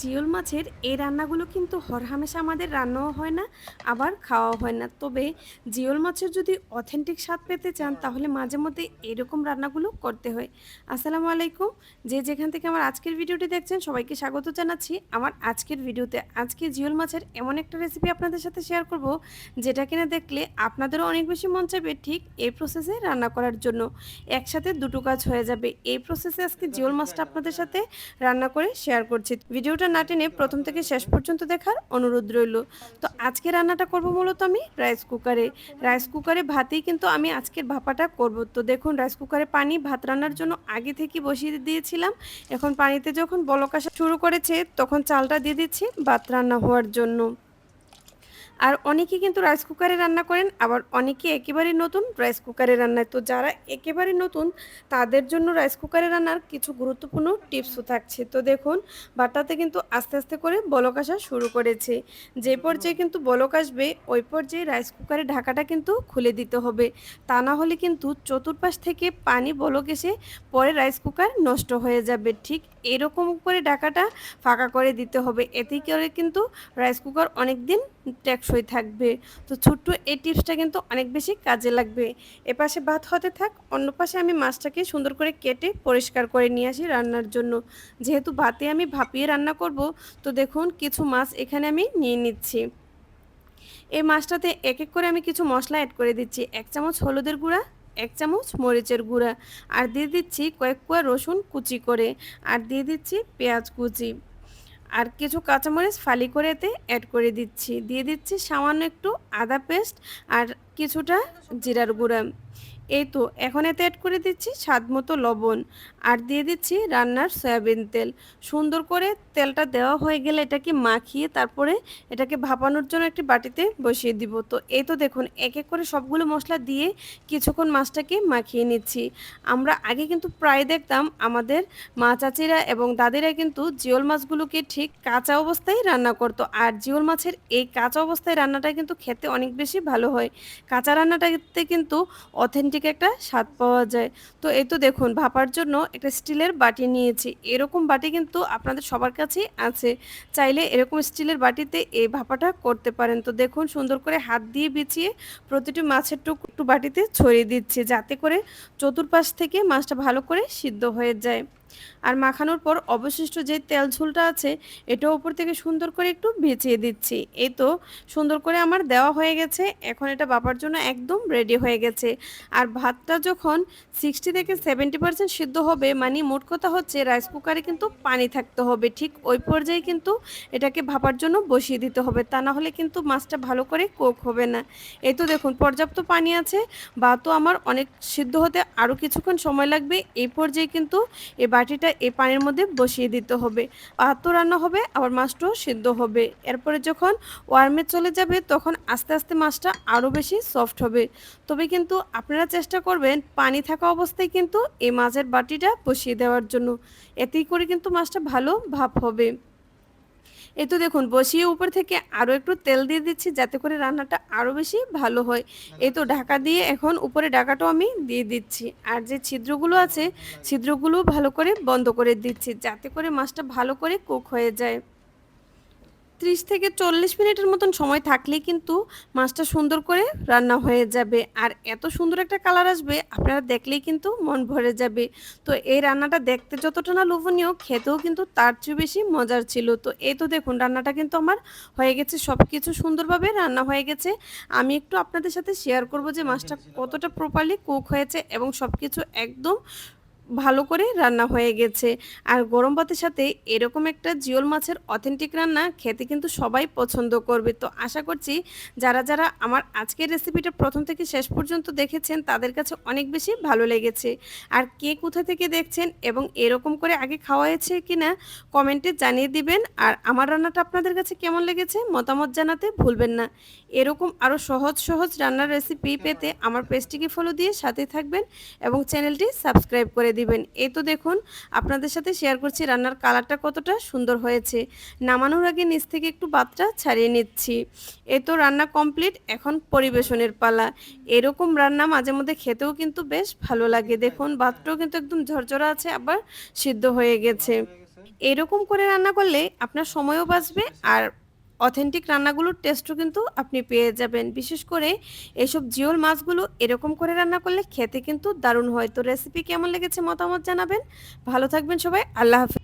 জিওল মাছের এই রান্নাগুলো কিন্তু হরহামেশা আমাদের রান্নাও হয় না, আবার খাওয়াও হয় না। তবে জিওল মাছের যদি অথেন্টিক স্বাদ পেতে চান, তাহলে মাঝে মধ্যে এরকম রান্নাগুলো করতে হয়। আসসালামু আলাইকুম। যে যেখান থেকে আমার আজকের ভিডিওটি দেখছেন, সবাইকে স্বাগত জানাচ্ছি। আমার আজকের ভিডিওতে আজকে জিওল মাছের এমন একটা রেসিপি আপনাদের সাথে শেয়ার করব, যেটা কিনা দেখলে আপনাদেরও অনেক বেশি মন চাইবে ঠিক এই প্রসেসে রান্না করার জন্য। একসাথে দুটো কাজ হয়ে যাবে। এই প্রসেসে আজকে জিওল মাছটা আপনাদের সাথে রান্না করে শেয়ার করছি। ভিডিওটা না টেনে প্রথম থেকে শেষ পর্যন্ত দেখার অনুরোধ রইল। তো আজকে রান্নাটা করব মূলত আমি রাইস কুকারে রাইস কুকারে ভাতেই কিন্তু আমি আজকের ভাপাটা করব। তো দেখুন রাইস কুকারে পানি ভাত রান্নার জন্য আগে থেকে বসিয়ে দিয়েছিলাম। এখন পানিতে যখন বলক আসা শুরু করেছে, তখন চালটা দিয়ে দিচ্ছি ভাত রান্না হওয়ার জন্য। আর অনেকে কিন্তু রাইস কুকারে রান্না করেন, আবার অনেকে একেবারে নতুন রাইস কুকারে রান্নায়। তো যারা একেবারে নতুন, তাদের জন্য রাইস কুকারে রান্নার কিছু গুরুত্বপূর্ণ টিপসও থাকছে। তো দেখুন, বাটাতে কিন্তু আস্তে আস্তে করে বলক আসা শুরু করেছে। যে পর্যায়ে কিন্তু বলক আসবে, ওই পর্যায়ে রাইস কুকারে ঢাকাটা কিন্তু খুলে দিতে হবে। তা না হলে কিন্তু চতুর্পাশ থেকে পানি বলক এসে পরে রাইস কুকার নষ্ট হয়ে যাবে। ঠিক এরকম করে ঢাকাটা ফাঁকা করে দিতে হবে। এতে করে কিন্তু রাইস কুকার অনেক দিন থাকবে। তো ছোট্ট এই টিপসটা কিন্তু অনেক বেশি কাজে লাগবে। এপাশে ভাত হতে থাক, অন্য পাশে আমি মাছটাকে সুন্দর করে কেটে পরিষ্কার করে নিয়ে আসি রান্নার জন্য। যেহেতু ভাতে আমি ভাপিয়ে রান্না করব, তো দেখুন কিছু মাছ এখানে আমি নিয়ে নিচ্ছি। এই মাছটাতে এক এক করে আমি কিছু মশলা অ্যাড করে দিচ্ছি। এক চামচ হলুদের গুঁড়া, এক চামচ মরিচের গুঁড়া। আর দিয়ে দিচ্ছি কয়েক কুয়া রসুন কুচি করে। আর দিয়ে দিচ্ছি পেঁয়াজ কুচি। আর কিছু কাঁচামরিচ ফালি করে এতে অ্যাড করে দিচ্ছি। দিয়ে দিচ্ছি সামান্য একটু আদা পেস্ট আর কিছুটা জিরার গুঁড়া। এই তো, এখন এতে অ্যাড করে দিচ্ছি স্বাদ মতো লবণ আর দিয়ে দিচ্ছি রান্নার সয়াবিন তেল। সুন্দর করে তেলটা দেওয়া হয়ে গেলে এটাকে মাখিয়ে তারপরে এটাকে ভাপানোর জন্য একটি বাটিতে বসিয়ে দিব। তো এই তো দেখুন, এক এক করে সবগুলো মশলা দিয়ে কিছুক্ষণ মাছটাকে মাখিয়ে নিচ্ছি। আমরা আগে কিন্তু প্রায় দেখতাম আমাদের মা চাচিরা এবং দাদিরা কিন্তু জিওল মাছগুলোকে ঠিক কাঁচা অবস্থায় রান্না করতো আর জিওল মাছের এই কাঁচা অবস্থায় রান্নাটা কিন্তু খেতে অনেক বেশি ভালো হয়। কাঁচা রান্নাটাতে কিন্তু অথেন্টিক একটা স্বাদ পাওয়া যায়। তো এই তো দেখুন, ভাপার জন্য একটা স্টিলের বাটি নিয়েছি। এরকম বাটি কিন্তু আপনাদের সবার কাছেই আছে। চাইলে এরকম স্টিলের বাটিতে এই ভাপাটা করতে পারেন। তো দেখুন, সুন্দর করে হাত দিয়ে বিছিয়ে প্রতিটি মাছের টুক একটু বাটিতে ছড়িয়ে দিচ্ছি, যাতে করে চতুর্পাশ থেকে মাছটা ভালো করে সিদ্ধ হয়ে যায়। আর মাখানোর পর অবশিষ্ট যে তেল ঝোলটা আছে এটা ওপর থেকে সুন্দর করে একটু ভিজিয়ে দিচ্ছি। এই তো সুন্দর করে আমার দেওয়া হয়ে গেছে। এখন এটা বাবার জন্য একদম রেডি হয়ে গেছে। আর ভাতটা যখন সিক্সটি থেকে সেভেন্টি পার্সেন্ট সিদ্ধ হবে মানে মোট কথা হচ্ছে রাইস কুকারে কিন্তু পানি থাকতে হবে। ঠিক ওই পর্যায়ে কিন্তু এটাকে ভাপার জন্য বসিয়ে দিতে হবে। তা না হলে কিন্তু মাছটা ভালো করে কোক হবে না। এই তো দেখুন, পর্যাপ্ত পানি আছে। বা তো আমার অনেক সিদ্ধ হতে আরও কিছুক্ষণ সময় লাগবে। এই পর্যায়ে কিন্তু এই বাটিটা এই পানির মধ্যে বসিয়ে দিতে হবে। ভাতও রান্না হবে, আবার মাছটাও সিদ্ধ হবে। এরপরে যখন ওয়ার্মে চলে যাবে, তখন আস্তে আস্তে মাছটা আরও বেশি সফট হবে। তবে কিন্তু আপনারা চেষ্টা করবেন পানি থাকা অবস্থায় কিন্তু এই মাছের বাটিটা বসিয়ে দেওয়ার জন্য। এতেই করে কিন্তু মাছটা ভালো ভাব হবে। এই তো দেখুন, বসিয়ে উপর থেকে আরও একটু তেল দিয়ে দিচ্ছি যাতে করে রান্নাটা আরও বেশি ভালো হয়। এই তো ঢাকা দিয়ে এখন উপরে ঢাকাটাও আমি দিয়ে দিচ্ছি। আর যে ছিদ্রগুলো আছে, ছিদ্রগুলো ভালো করে বন্ধ করে দিচ্ছি যাতে করে মাছটা ভালো করে কুক হয়ে যায়। ত্রিশ থেকে চল্লিশ মিনিটের মতন সময় থাকলেই কিন্তু মাছটা সুন্দর করে রান্না হয়ে যাবে। আর এত সুন্দর একটা কালার আসবে, আপনারা দেখলেই কিন্তু মন ভরে যাবে। তো এই রান্নাটা দেখতে যতটা না লোভনীয়, খেতেও কিন্তু তার চেয়ে বেশি মজার ছিল। তো এই তো দেখুন, রান্নাটা কিন্তু আমার হয়ে গেছে সব কিছু সুন্দরভাবে রান্না হয়ে গেছে। আমি একটু আপনাদের সাথে শেয়ার করব যে মাছটা কতটা প্রপারলি কুক হয়েছে এবং সব কিছু একদম ভালো করে রান্না হয়ে গেছে। আর গরম ভাতের সাথে এরকম একটা জিওল মাছের অথেন্টিক রান্না খেতে কিন্তু সবাই পছন্দ করবে। তো আশা করছি যারা যারা আমার আজকের রেসিপিটা প্রথম থেকে শেষ পর্যন্ত দেখেছেন, তাদের কাছে অনেক বেশি ভালো লেগেছে। আর কে কোথা থেকে দেখছেন এবং এরকম করে আগে খাওয়া হয়েছে কিনা কমেন্টে জানিয়ে দিবেন। আর আমার রান্নাটা আপনাদের কাছে কেমন লেগেছে, মতামত জানাতে ভুলবেন না। এরকম আরও সহজ সহজ রান্নার রেসিপি পেতে আমার পেজটিকে ফলো দিয়ে সাথে থাকবেন এবং চ্যানেলটি সাবস্ক্রাইব করে দিবেন। এই তো দেখুন, আপনাদের সাথে শেয়ার করছি রান্নার কালারটা কতটা সুন্দর হয়েছে। নামানোর আগে নিচ থেকে একটু বাতটা ছাড়িয়ে নিচ্ছি। এ তো রান্না কমপ্লিট এখন পরিবেশনের পালা। এরকম রান্না মাঝে মধ্যে খেতেও কিন্তু বেশ ভালো লাগে। দেখুন, বাতটাও কিন্তু একদম ঝরঝরা আছে, আবার সিদ্ধ হয়ে গেছে। এরকম করে রান্না করলে আপনার সময়ও বাঁচবে আর অথেন্টিক রান্নাগুলোর টেস্টও কিন্তু আপনি পেয়ে যাবেন। বিশেষ করে এইসব জিওল মাছগুলো এরকম করে রান্না করলে খেতে কিন্তু দারুণ হয়। তো রেসিপি কেমন লেগেছে মতামত জানাবেন। ভালো থাকবেন সবাই। আল্লাহ হাফেজ।